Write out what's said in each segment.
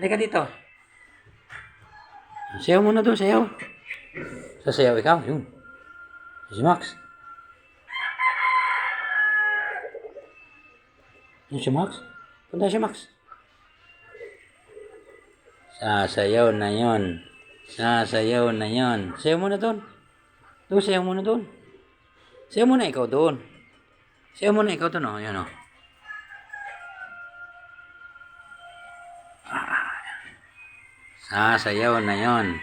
Halika dito. Sayaw muna doon, sayaw. Sasayaw ikaw, yun. Si Max. Yun si Max. Punta si Max. Sasayaw na yon. Sasayaw na yon. Sayaw muna doon. Doon, sayaw muna doon. Sayaw muna ikaw doon. Sayaw muna ikaw doon, oh. Yan, oh. Sasayaw na yon.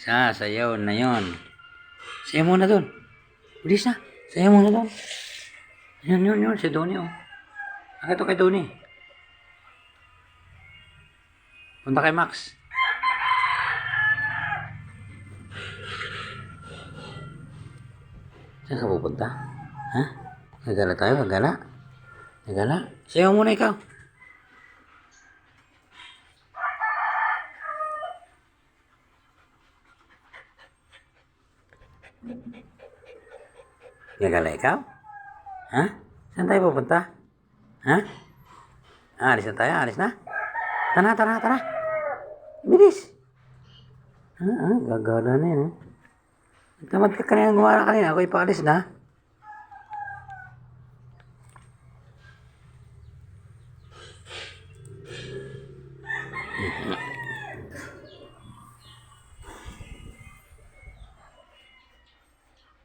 Sasayaw na yon. Sayaw muna doon. Bilis na. Sayaw muna doon. Yun, yun, yun. Si Donnie, oh. Akito kay Donnie. Punta kay Max. Saan ka pupunta? Ha? Nagala tayo? Nagala? Nagala? Sayaw muna ikaw. Nagala ikaw? Ha? Saan tayo pupunta? Ha? Alis na tayo, alis na. Tara, tara, tara. Bilis. Ah, ah, gagala na yun. Eh. Tamad ka kanina gumara kanina. Ako ipaalis na.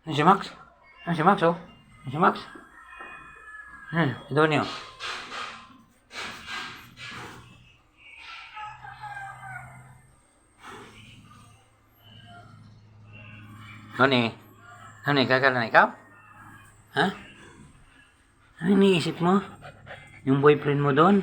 Yan si Max. Yan si Max, oh. Yan si Max. Yan, si Donnie, oh. Donnie. Donnie, gagala na ikaw? Ha? Ano iniisip mo? Yung boyfriend mo doon?